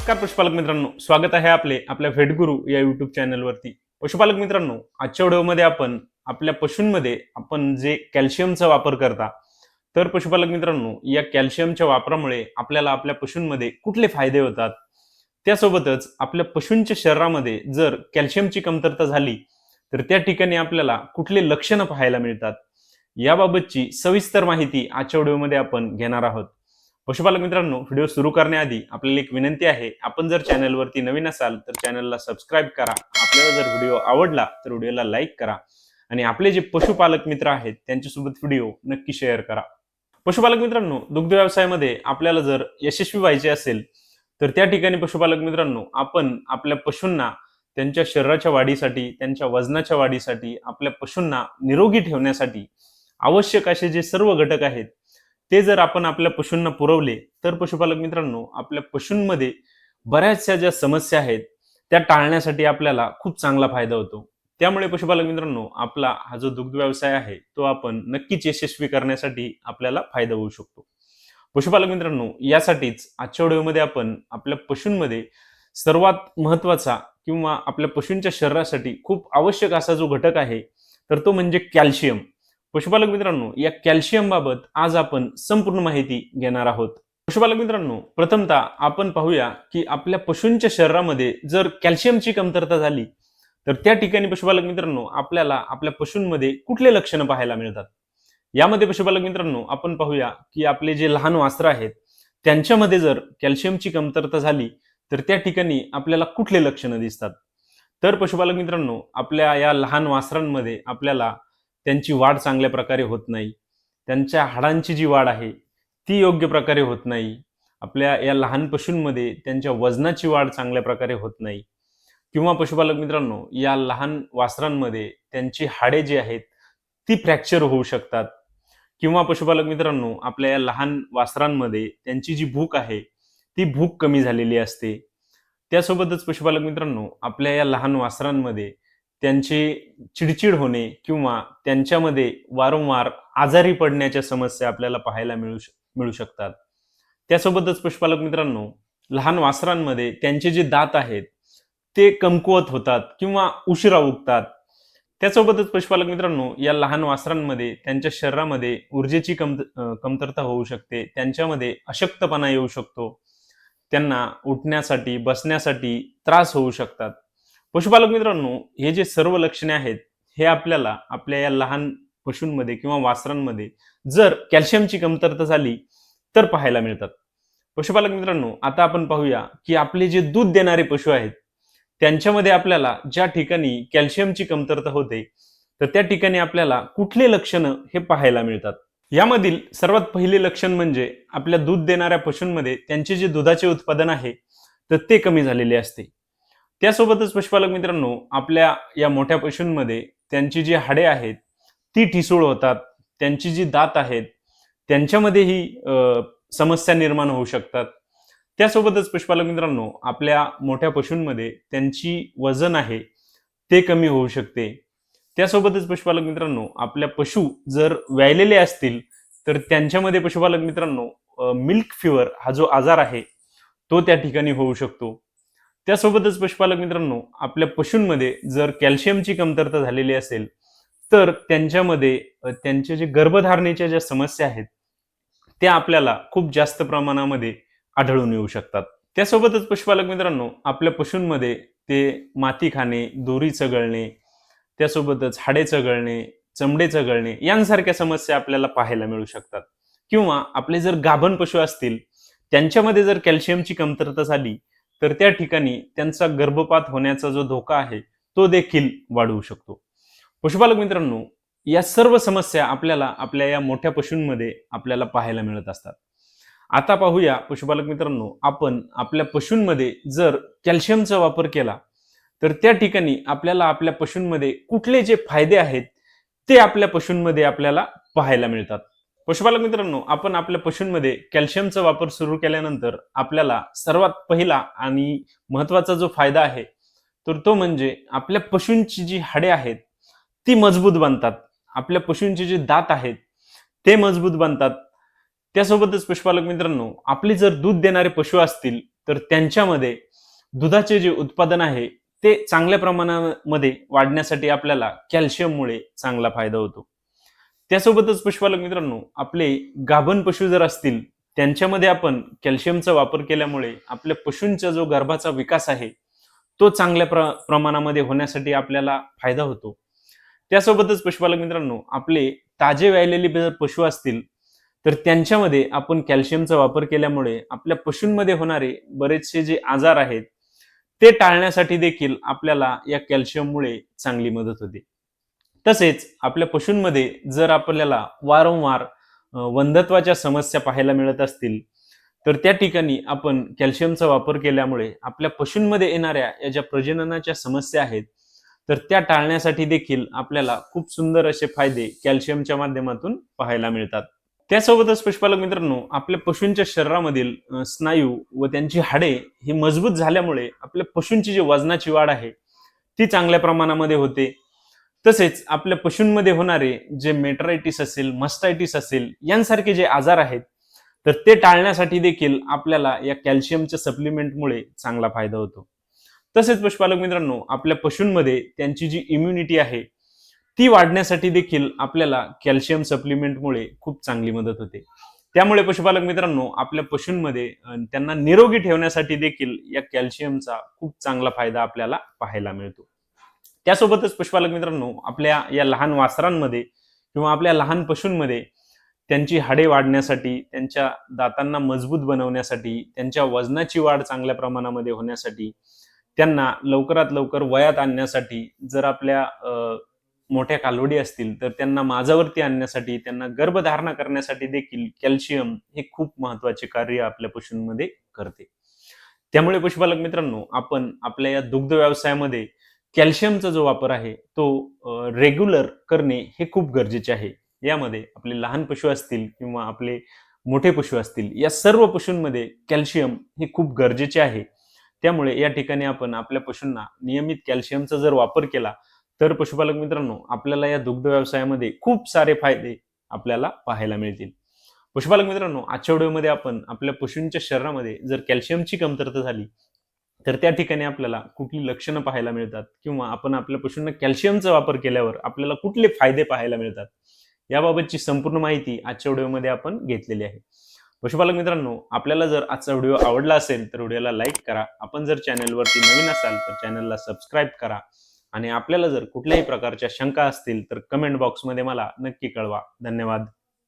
नमस्कार पशुपालक मित्रांनो. स्वागत आहे आपले आपल्या भेटगुरु या युट्यूब चॅनलवरती पशुपालक मित्रांनो आजच्या व्हिडिओमध्ये आपण आपल्या पशूंमध्ये आपण जे कॅल्शियमचा वापर करता तर पशुपालक मित्रांनो या कॅल्शियमच्या वापरामुळे आपल्याला आपल्या पशूंमध्ये कुठले फायदे होतात? त्यासोबतच आपल्या पशूंच्या शरीरामध्ये जर कॅल्शियमची कमतरता झाली तर त्या ठिकाणी आपल्याला कुठले लक्षणं पाहायला मिळतात? याबाबतची सविस्तर माहिती आजच्या व्हिडिओमध्ये आपण घेणार आहोत. पशुपालक मित्रांनो व्हिडिओ सुरू करण्याआधी आपल्याला एक विनंती आहे आपण जर चॅनलवरती नवीन असाल तर चॅनलला सबस्क्राईब करा. आपल्याला जर व्हिडिओ आवडला तर व्हिडिओला लाईक करा आणि आपले जे पशुपालक मित्र आहेत त्यांच्यासोबत व्हिडिओ नक्की शेअर करा. पशुपालक मित्रांनो दुग्ध व्यवसायामध्ये आपल्याला जर यशस्वी व्हायचे असेल तर त्या ठिकाणी पशुपालक मित्रांनो आपण आपल्या पशूंना त्यांच्या शरीराच्या वाढीसाठी त्यांच्या वजनाच्या वाढीसाठी आपल्या पशूंना निरोगी ठेवण्यासाठी आवश्यक असे जे सर्व घटक आहेत ते जर आपण आपल्या पशूंना पुरवले तर पशुपालक मित्रांनो आपल्या पशूंमध्ये बऱ्याचशा ज्या समस्या आहेत त्या टाळण्यासाठी आपल्याला खूप चांगला फायदा होतो. त्यामुळे पशुपालक मित्रांनो आपला हा जो दुग्ध व्यवसाय आहे तो आपण नक्कीच यशस्वी करण्यासाठी आपल्याला फायदा होऊ शकतो. पशुपालक मित्रांनो यासाठीच आजच्या व्हिडिओमध्ये आपण आपल्या पशूंमध्ये सर्वात महत्त्वाचा किंवा आपल्या पशूंच्या शरीरासाठी खूप आवश्यक असा जो घटक आहे तर तो म्हणजे कॅल्शियम. पशुपालक मित्रांनो या कॅल्शियम बाबत आज आपण संपूर्ण माहिती घेणार आहोत. पशुपालक मित्रांनो प्रथमतः आपण पाहूया की आपल्या पशूंच्या शरीरामध्ये जर कॅल्शियमची कमतरता झाली तर त्या ठिकाणी पशुपालक मित्रांनो आपल्याला आपल्या पशूंमध्ये कुठले लक्षणं पाहायला मिळतात? यामध्ये पशुपालक मित्रांनो आपण पाहूया की आपले जे लहान वास्त्र आहेत त्यांच्यामध्ये जर कॅल्शियमची कमतरता झाली तर त्या ठिकाणी आपल्याला कुठले लक्षणं दिसतात? तर पशुपालक मित्रांनो आपल्या या लहान वासरांमध्ये आपल्याला त्यांची वाढ चांगल्या प्रकारे होत नाही. त्यांच्या हाडांची जी वाढ आहे ती योग्य प्रकारे होत नाही. आपल्या या लहान पशूंमध्ये त्यांच्या वजनाची वाढ चांगल्या प्रकारे होत नाही. किंवा पशुपालक मित्रांनो या लहान वासरांमध्ये त्यांची हाडे जी आहेत ती फ्रॅक्चर होऊ शकतात. किंवा पशुपालक मित्रांनो आपल्या या लहान वासरांमध्ये त्यांची जी भूक आहे ती भूक कमी झालेली असते. त्यासोबतच पशुपालक मित्रांनो आपल्या या लहान वासरांमध्ये त्यांचे चिडचिड होणे किंवा त्यांच्यामध्ये वारंवार आजारी पडण्याच्या समस्या आपल्याला पाहायला मिळू मिळू शकतात. त्यासोबतच पशुपालक मित्रांनो लहान वासरांमध्ये त्यांचे जे दात आहेत ते कमकुवत होतात किंवा उशिरा उगतात. त्यासोबतच पशुपालक मित्रांनो या लहान वासरांमध्ये त्यांच्या शरीरामध्ये ऊर्जेची कम कमतरता होऊ शकते. त्यांच्यामध्ये अशक्तपणा येऊ शकतो. त्यांना उठण्यासाठी बसण्यासाठी त्रास होऊ शकतात. पशुपालक मित्रांनो हे जे सर्व लक्षणे आहेत हे आपल्याला आपल्या या लहान पशूंमध्ये किंवा वासरांमध्ये जर कॅल्शियमची कमतरता झाली तर पाहायला मिळतात. पशुपालक मित्रांनो आता आपण पाहूया की आपले जे दूध देणारे पशु आहेत त्यांच्यामध्ये आपल्याला ज्या ठिकाणी कॅल्शियमची कमतरता होते तर त्या ठिकाणी आपल्याला कुठले लक्षणं हे पाहायला मिळतात? यामधील सर्वात पहिले लक्षण म्हणजे आपल्या दूध देणाऱ्या पशूंमध्ये त्यांचे जे दुधाचे उत्पादन आहे तर ते कमी झालेले असते. त्यासोबतच पशुपालक मित्रांनो आपल्या या मोठ्या पशूंमध्ये त्यांची जी हाडे आहेत ती ठिसूळ होतात त्यांची जी दात आहेत त्यांच्यामध्येही समस्या निर्माण होऊ शकतात. त्यासोबतच पशुपालक मित्रांनो आपल्या मोठ्या पशूंमध्ये त्यांची वजन आहे ते कमी होऊ शकते. त्यासोबतच पशुपालक मित्रांनो आपल्या पशु जर व्यायलेले असतील तर त्यांच्यामध्ये पशुपालक मित्रांनो मिल्क फिवर हा जो आजार आहे तो त्या ठिकाणी होऊ शकतो. त्यासोबतच पशुपालक मित्रांनो आपल्या पशूंमध्ये जर कॅल्शियमची कमतरता झालेली असेल तर त्यांच्यामध्ये त्यांचे जे गर्भधारणेच्या ज्या समस्या आहेत त्या आपल्याला खूप जास्त प्रमाणामध्ये आढळून येऊ शकतात. त्यासोबतच पशुपालक मित्रांनो आपल्या पशूंमध्ये ते माती खाणे दोरी चगळणे त्यासोबतच हाडे चगळणे चमडे चगळणे यांसारख्या समस्या आपल्याला पाहायला मिळू शकतात. किंवा आपले जर गाभण पशु असतील त्यांच्यामध्ये जर कॅल्शियमची कमतरता झाली तर त्या ठिकाणी त्यांचा गर्भपात होण्याचा जो धोका आहे तो देखील वाढवू शकतो. पशुपालक मित्रांनो या सर्व समस्या आपल्याला आपल्या या मोठ्या पशूंमध्ये आपल्याला पाहायला मिळत असतात. आता पाहूया पशुपालक मित्रांनो आपण आपल्या पशूंमध्ये जर कॅल्शियमचा वापर केला तर त्या ठिकाणी आपल्याला आपल्या पशूंमध्ये कुठले जे फायदे आहेत ते आपल्या पशूंमध्ये आपल्याला पाहायला मिळतात. पशुपालक मित्रांनो आपण आपल्या पशूंमध्ये कॅल्शियमचा वापर सुरू केल्यानंतर आपल्याला सर्वात पहिला आणि महत्त्वाचा जो फायदा आहे तर तो म्हणजे आपल्या पशूंची जी हाडे आहेत ती मजबूत बनतात. आपल्या पशूंचे जे दात आहेत ते मजबूत बनतात. त्यासोबतच पशुपालक मित्रांनो आपले जर दूध देणारे पशु असतील तर त्यांच्यामध्ये दुधाचे जे उत्पादन आहे ते चांगल्या प्रमाणामध्ये वाढण्यासाठी आपल्याला कॅल्शियममुळे चांगला फायदा होतो. त्यासोबतच पशुपालक मित्रांनो आपले गाभण पशु जर असतील त्यांच्यामध्ये आपण कॅल्शियमचा वापर केल्यामुळे आपल्या पशूंचा जो गर्भाचा विकास आहे तो चांगल्या प्र प्रमाणामध्ये होण्यासाठी आपल्याला फायदा होतो. त्यासोबतच पशुपालक मित्रांनो आपले ताजे व्यायलेले जर पशु असतील तर त्यांच्यामध्ये आपण कॅल्शियमचा वापर केल्यामुळे आपल्या पशूंमध्ये होणारे बरेचसे जे आजार आहेत ते टाळण्यासाठी देखील आपल्याला या कॅल्शियममुळे चांगली मदत होते. तसेच आपल्या पशूंमध्ये जर आपल्याला वारंवार वंधत्वाच्या समस्या पाहायला मिळत असतील तर त्या ठिकाणी आपण कॅल्शियमचा वापर केल्यामुळे आपल्या पशूंमध्ये येणाऱ्या या ज्या प्रजननाच्या समस्या आहेत तर त्या टाळण्यासाठी देखील आपल्याला खूप सुंदर असे फायदे कॅल्शियमच्या माध्यमातून पाहायला मिळतात. त्यासोबतच पशुपालक मित्रांनो आपल्या पशूंच्या शरीरामधील स्नायू व त्यांची हाडे ही मजबूत झाल्यामुळे आपल्या पशूंची जी वजनाची वाढ आहे ती चांगल्या प्रमाणामध्ये होते. तसेच आपल्या पशूंमध्ये होणारे जे मेट्रायटिस असेल मस्टायटिस असेल यांसारखे जे आजार आहेत तर ते टाळण्यासाठी देखील आपल्याला या कॅल्शियमच्या सप्लिमेंटमुळे चांगला फायदा होतो. तसेच पशुपालक मित्रांनो आपल्या पशूंमध्ये त्यांची जी इम्युनिटी आहे ती वाढण्यासाठी देखील आपल्याला कॅल्शियम सप्लिमेंटमुळे खूप चांगली मदत होते. त्यामुळे पशुपालक मित्रांनो आपल्या पशूंमध्ये त्यांना निरोगी ठेवण्यासाठी देखील या कॅल्शियमचा खूप चांगला फायदा आपल्याला पाहायला मिळतो. त्यासोबतच पशुपालक मित्रांनो आपल्या या लहान वासरांमध्ये किंवा आपल्या लहान पशूंमध्ये त्यांची हाडे वाढण्यासाठी त्यांच्या दातांना मजबूत बनवण्यासाठी त्यांच्या वजनाची वाढ चांगल्या प्रमाणामध्ये होण्यासाठी त्यांना लवकरात लवकर वयात आणण्यासाठी जर आपल्या मोठ्या कालवडी असतील तर त्यांना माझावरती आणण्यासाठी त्यांना गर्भधारणा करण्यासाठी देखील कॅल्शियम हे खूप महत्त्वाचे कार्य आपल्या पशूंमध्ये करते. त्यामुळे पशुपालक मित्रांनो आपण आपल्या या दुग्ध व्यवसायामध्ये कॅल्शियमचा जो वापर आहे तो रेग्युलर करणे हे खूप गरजेचे आहे. यामध्ये आपले लहान पशु असतील किंवा आपले मोठे पशु असतील या सर्व पशूंमध्ये कॅल्शियम हे खूप गरजेचे आहे. त्यामुळे या ठिकाणी आपण आपल्या पशूंना नियमित कॅल्शियमचा जर वापर केला तर पशुपालक मित्रांनो आपल्याला या दुग्ध व्यवसायामध्ये खूप सारे फायदे आपल्याला पाहायला मिळतील. पशुपालक मित्रांनो आजच्या व्हिडिओमध्ये आपण आपल्या पशूंच्या शरीरामध्ये जर कॅल्शियमची कमतरता झाली तर त्या ठिकाणी आपल्याला कुठली लक्षणं पाहायला मिळतात किंवा आपण आपल्या पशूंना कॅल्शियमचा वापर केल्यावर आपल्याला कुठले फायदे पाहायला मिळतात याबाबतची संपूर्ण माहिती आजच्या व्हिडिओमध्ये आपण घेतलेली आहे. पशुपालक मित्रांनो आपल्याला जर आजचा व्हिडिओ आवडला असेल तर व्हिडिओला लाईक करा. आपण जर चॅनलवरती नवीन असाल तर चॅनलला सबस्क्राईब करा आणि आपल्याला जर कुठल्याही प्रकारच्या शंका असतील तर कमेंट बॉक्समध्ये मला नक्की कळवा. धन्यवाद.